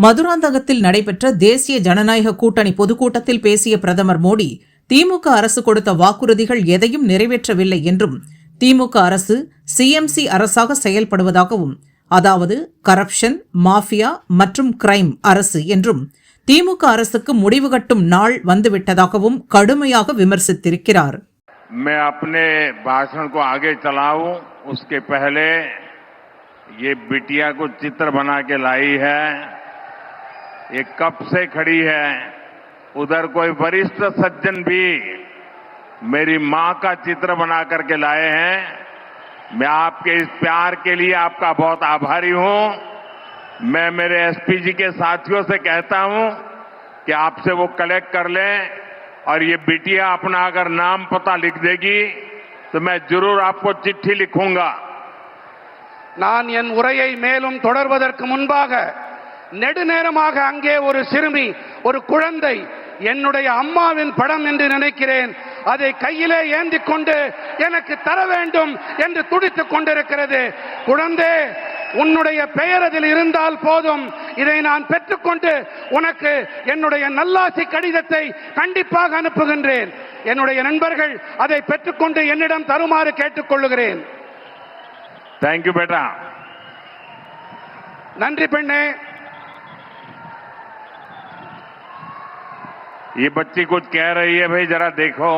மதுராந்தகத்தில் நடைபெற்ற தேசிய ஜனநாயக கூட்டணி பொதுக்கூட்டத்தில் பேசிய பிரதமர் மோடி திமுக அரசு கொடுத்த வாக்குறுதிகள் எதையும் நிறைவேற்றவில்லை என்றும் திமுக அரசு சிஎம்சி அரசாக செயல்படுவதாகவும் அதாவது கரப்ஷன் மாஃபியா மற்றும் கிரைம் அரசு என்றும் திமுக அரசுக்கு முடிவு கட்டும் நாள் வந்துவிட்டதாகவும் கடுமையாக விமர்சித்திருக்கிறார் मैं अपने भाषण को आगे चलाऊं उसके पहले ये बिटिया को चित्र बना के लाई है ये कब से खड़ी है उधर कोई वरिष्ठ सज्जन भी मेरी मां का चित्र बना करके लाए हैं मैं आपके इस प्यार के लिए आपका बहुत आभारी हूं मैं मेरे एसपी जी के साथियों से कहता हूं कि आपसे वो कलेक्ट कर लें और ये बिटिया अपना अगर नाम पता लिख देगी तो मैं जरूर आपको चिट्ठी लिखूंगा நான் என் உரையை மேலும் தொடர்வதற்கு முன்பாக நெடுநேரமாக அங்கே ஒரு சிறுமி ஒரு குழந்தை என்னுடைய அம்மாவின் படம் என்று நினைக்கிறேன். அதை கையிலே ஏந்தி கொண்டு எனக்கு தர வேண்டும் என்று துடித்துக் கொண்டிருக்கிறது. குழந்தை உன்னுடைய பெயர் அதில் இருந்தால் போதும். இதை நான் பெற்றுக்கொண்டு உனக்கு என்னுடைய நல்லாசி கடிதத்தை கண்டிப்பாக அனுப்புகின்றேன். என்னுடைய நண்பர்கள் அதை பெற்றுக்கொண்டு என்னிடம் தருமாறு கேட்டுக்கொள்ளுகிறேன். தேங்க்யூ பேட்டா நன்றி பெண்ணே. ये बच्ची कुछ कह रही है भाई जरा देखो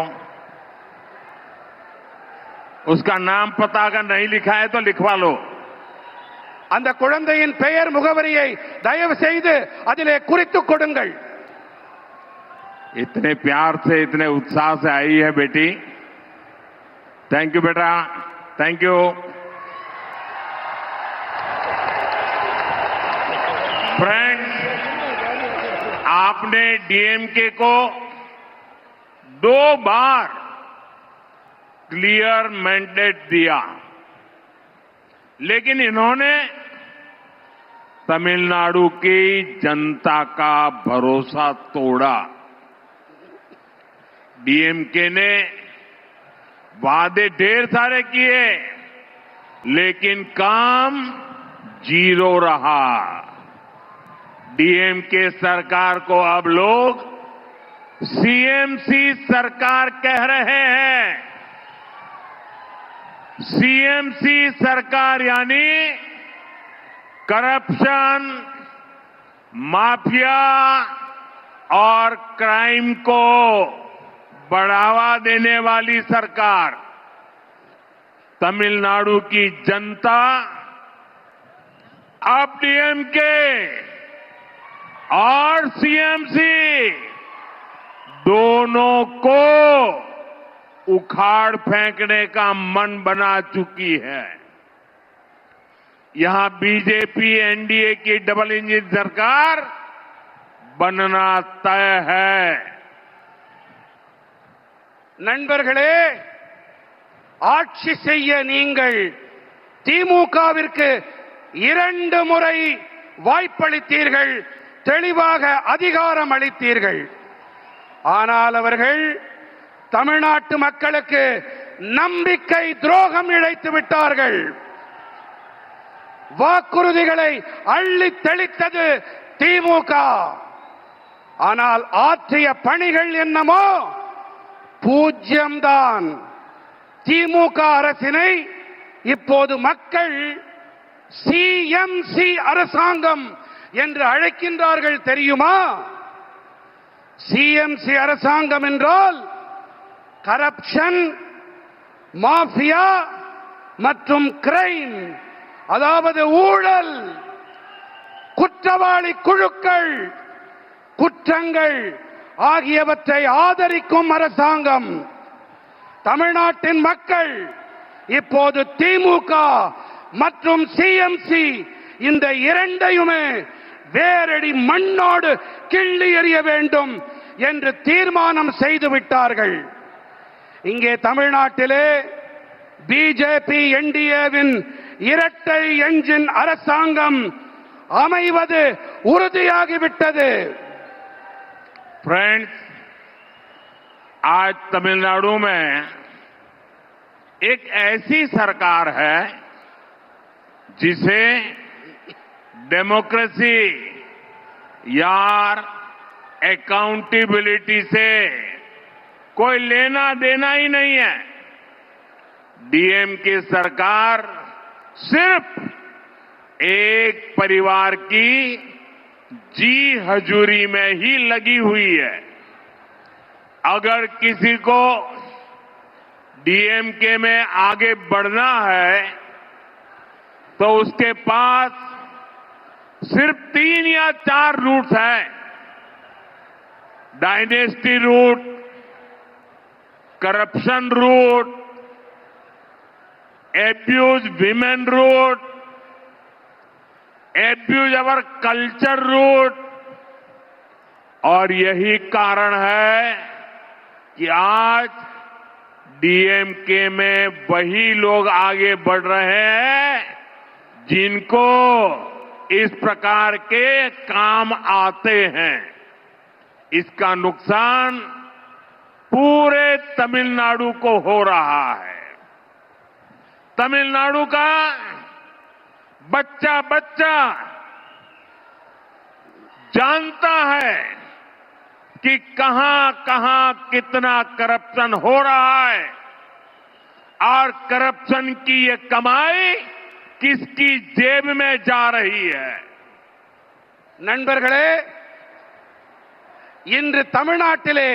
उसका नाम पता अगर नहीं लिखा है तो लिखवा लो அந்த குழந்தையின் பெயர் முகவரியை தயவு செய்து அதிலே குறித்துக் கொடுங்கள் इतने प्यार से इतने उत्साह से आई है बेटी थैंक यू बेटा थैंक यू फ्रेंड्स आपने डीएमके को दो बार क्लियर मैंडेट दिया। लेकिन इन्होंने तमिलनाडु की जनता का भरोसा तोड़ा। डीएमके ने वादे ढेर सारे किए, लेकिन काम ज़ीरो रहा। डीएमके सरकार को अब लोग सीएमसी सरकार कह रहे हैं। सीएमसी सरकार यानी करप्शन, माफिया और क्राइम को बढ़ावा देने वाली सरकार। तमिलनाडु की जनता अब डीएमके और सीएमसी दोनों को उखाड़ फेंकने का मन बना चुकी है यहां बीजेपी एनडीए की डबल इंजन सरकार बनना तय है நண்பர்களே ஆட்சி செய்ய நீங்கள் திமுகவிற்கு இரண்டு முறை வாய்ப்பளித்தீர்கள் தெளிவாக அதிகாரம் அளித்தீர்கள். ஆனால் அவர்கள் தமிழ்நாட்டு மக்களுக்கு நம்பிக்கை துரோகம் இழைத்து விட்டார்கள். வாக்குறுதிகளை அள்ளி தெளித்தது திமுக. ஆனால் ஆற்றிய பணிகள் என்னமோ பூஜ்யம்தான். திமுக அரசினை இப்போது மக்கள் சிஎம்சி அரசாங்கம் என்று அழைக்கின்றார்கள் தெரியுமா? சிஎம்சி அரசாங்கம் என்றால் கரப்ஷன் மாஃபியா மற்றும் கிரைம் அதாவது ஊழல் குற்றவாளி குழுக்கள் குற்றங்கள் ஆகியவற்றை ஆதரிக்கும் அரசாங்கம். தமிழ்நாட்டின் மக்கள் இப்போது திமுக மற்றும் சிஎம்சி இந்த இரண்டையுமே வேரடி மண்ணோடு கிள்ளி எறிய வேண்டும் என்று தீர்மானம் செய்து விட்டார்கள் இங்கே தமிழ்நாட்டிலே பிஜேபி என்டிஏவின் இரட்டை என்ஜின் அரசாங்கம் அமைவது உறுதியாகிவிட்டது फ्रेंड्स आज तमिलनाडु में एक ऐसी सरकार है जिसे डेमोक्रेसी यार अकाउंटेबिलिटी से कोई लेना देना ही नहीं है। डीएम की सरकार सिर्फ़ एक परिवार की जी हजूरी में ही लगी हुई है। अगर किसी को डीएमके में आगे बढ़ना है तो उसके पास सिर्फ़ तीन या चार रूट हैं। Dynasty root, corruption root, abuse women root, abuse our culture root. और यही कारण है कि आज डीएमके में वही लोग आगे बढ़ रहे हैं जिनको इस प्रकार के काम आते हैं। इसका नुकसान पूरे तमिलनाडु को हो रहा है। तमिलनाडु का बच्चा बच्चा जानता है कि कहाँ कहाँ कितना करप्शन हो रहा है। और करप्शन की ये कमाई किसकी जेब में जा रही है நண்பர்களே இன்று தமிழ்நாட்டிலே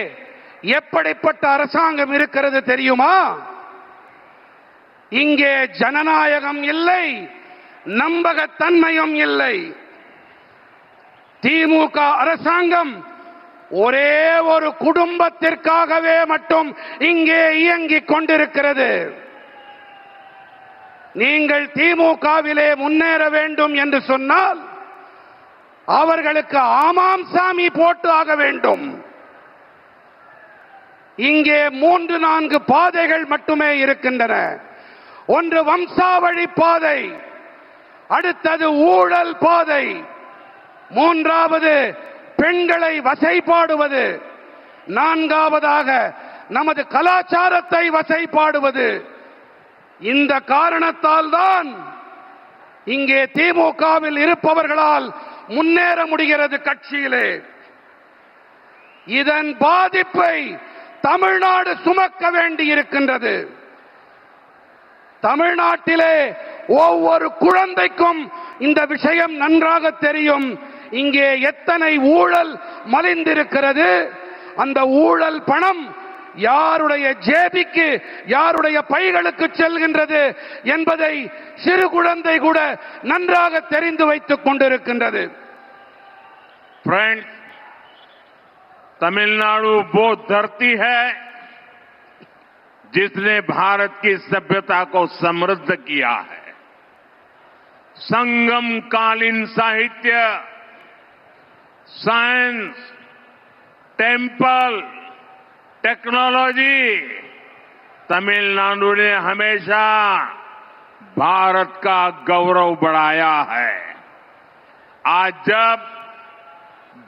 எப்படிப்பட்ட அரசாங்கம் இருக்கிறது தெரியுமா இங்கே ஜனநாயகம் இல்லை நம்பகத்தன்மையும் இல்லை திமுக அரசாங்கம் ஒரே ஒரு குடும்பத்திற்காகவே மட்டும் இங்கே இயங்கிக் கொண்டிருக்கிறது நீங்கள் திமுகவிலே முன்னேற வேண்டும் என்று சொன்னால் அவர்களுக்கு ஆமாம் சாமி போட்டு ஆக வேண்டும். இங்கே மூன்று நான்கு பாதைகள் மட்டுமே இருக்கின்றன. ஒன்று வம்சாவழி பாதை அடுத்தது ஊழல் பாதை மூன்றாவது பெண்களை வசைபாடுவது நான்காவதாக நமது கலாச்சாரத்தை வசைபாடுவது இந்த காரணத்தால் தான் இங்கே திமுகவில் இருப்பவர்களால் முன்னேற முடிகிறது கட்சியிலே. இதன் பாதிப்பை தமிழ்நாடு சுமக்க வேண்டி இருக்கின்றது தமிழ்நாட்டிலே ஒவ்வொரு குழந்தைக்கும் இந்த விஷயம் நன்றாக தெரியும். இங்கே எத்தனை ஊழல் மலிந்திருக்கிறது. அந்த ஊழல் பணம் யாருடைய ஜேபிக்கு யாருடைய பைகளுக்கு செல்கின்றது என்பதை சிறு குழந்தை கூட நன்றாக தெரிந்து வைத்துக் கொண்டிருக்கின்றது फ्रेंड्स तमिलनाडु वो धरती है जिसने भारत की सभ्यता को समृद्ध किया है संगम कालीन साहित्य साइंस टेम्पल टेक्नोलॉजी तमिलनाडु ने हमेशा भारत का गौरव बढ़ाया है। आज जब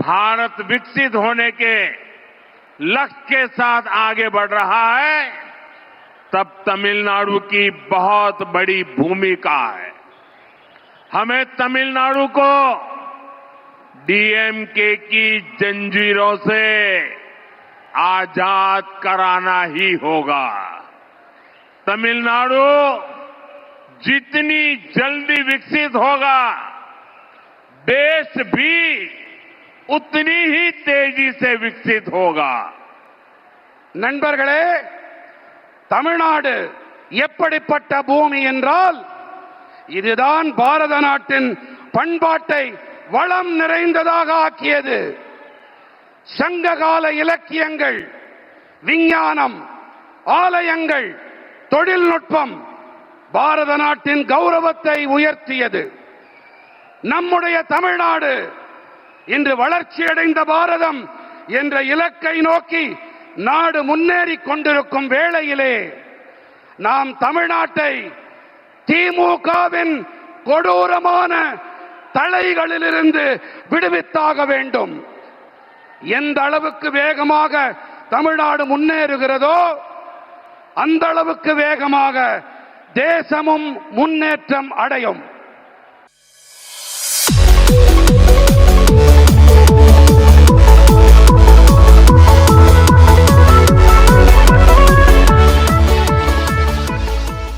भारत विकसित होने के लक्ष्य के साथ आगे बढ़ रहा है, तब तमिलनाडु की बहुत बड़ी भूमिका है। हमें तमिलनाडु को डीएमके की जंजीरों से आजाद कराना ही होगा तमिलनाडु जितनी जल्दी विकसित होगा देश भी उतनी ही तेजी से विकसित होगा நண்பர்களே தமிழ்நாடு எப்படிப்பட்ட பூமி என்றால் இதுதான் பாரத நாட்டின் பண்பாட்டை வளம் நிறைந்ததாக ஆக்கியது சங்ககால இலக்கியங்கள் விஞ்ஞானம் ஆலயங்கள் தொழில்நுட்பம் பாரத நாட்டின் கௌரவத்தை உயர்த்தியது. நம்முடைய தமிழ்நாடு இன்று வளர்ச்சியடைந்த பாரதம் என்ற இலக்கை நோக்கி நாடு முன்னேறி கொண்டிருக்கும் வேளையிலே நாம் தமிழ்நாட்டை திமுகவின் கொடூரமான தலைகளிலிருந்து விடுவித்தாக வேண்டும். எந்த அளவுக்கு வேகமாக தமிழ்நாடு முன்னேறுகிறதோ அந்த அளவுக்கு வேகமாக தேசமும் முன்னேற்றம் அடையும்.